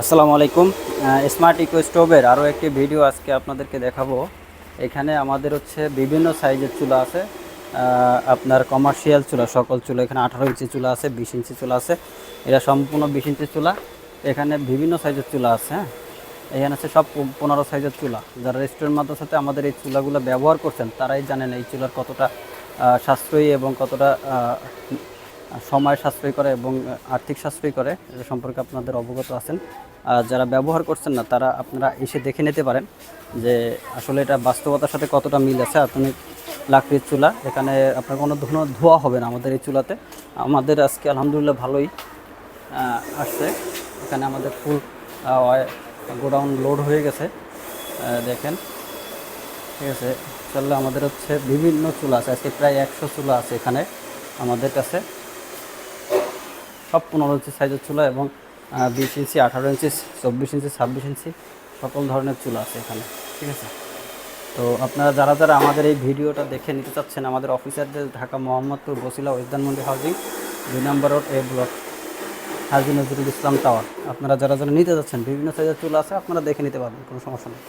আসসালামু আলাইকুম। Smart eco স্টোভের আরও একটি ভিডিও আজকে আপনাদেরকে দেখাবো। এখানে আমাদের হচ্ছে বিভিন্ন সাইজের চুলা আছে। আপনার কমার্শিয়াল চুলা, সকল চুলা, এখানে আঠারো ইঞ্চি চুলা আছে, বিশ ইঞ্চি চুলা আছে। এটা সম্পূর্ণ বিশ ইঞ্চি চুলা। এখানে বিভিন্ন সাইজের চুলা আছে হ্যাঁ? এখানে আছে সব পনেরো সাইজের চুলা। যারা রেস্টুরেন্ট মাদ্রাসাতে আমাদের এই চুলাগুলো ব্যবহার করছেন, তারাই জানেন এই চুলার কতটা সাশ্রয়ী এবং কতটা সময় সাশ্রয় করে এবং আর্থিক সাশ্রয় করে এটা সম্পর্কে আপনাদের অবগত আছেন। আর যারা ব্যবহার করছেন না, তারা আপনারা এসে দেখে নিতে পারেন যে আসলে এটা বাস্তবতার সাথে কতটা মিল আছে। আধুনিক লাকড়ির চুলা, এখানে আপনার কোনো ধুনো, ধোয়া হবে না আমাদের এই চুলাতে। আমাদের আজকে আলহামদুলিল্লাহ ভালোই আসছে। এখানে আমাদের ফুল গোডাউন লোড হয়ে গেছে। দেখেন, ঠিক আছে। চললে আমাদের হচ্ছে বিভিন্ন চুলা আছে। আজকে প্রায় একশো চুলা আছে এখানে আমাদের কাছে। সব পনেরো ইঞ্চি সাইজের চুলা এবং বিশ ইঞ্চি, আঠারো ইঞ্চি, চব্বিশ ইঞ্চি, ছাব্বিশ ইঞ্চি সকল ধরনের চুলা আছে এখানে, ঠিক আছে? তো আপনারা যারা যারা আমাদের এই ভিডিওটা দেখে নিতে চাচ্ছেন, আমাদের অফিসারদের ঢাকা মোহাম্মদপুর বসিলা উদ্যানমন্ডি হাউজিং দুই নম্বর road A block Haji Nazrul Islam tower আপনারা যারা যারা নিতে যাচ্ছেন, বিভিন্ন সাইজের চুলা আছে, আপনারা দেখে নিতে পারবেন, কোনো সমস্যা নেই।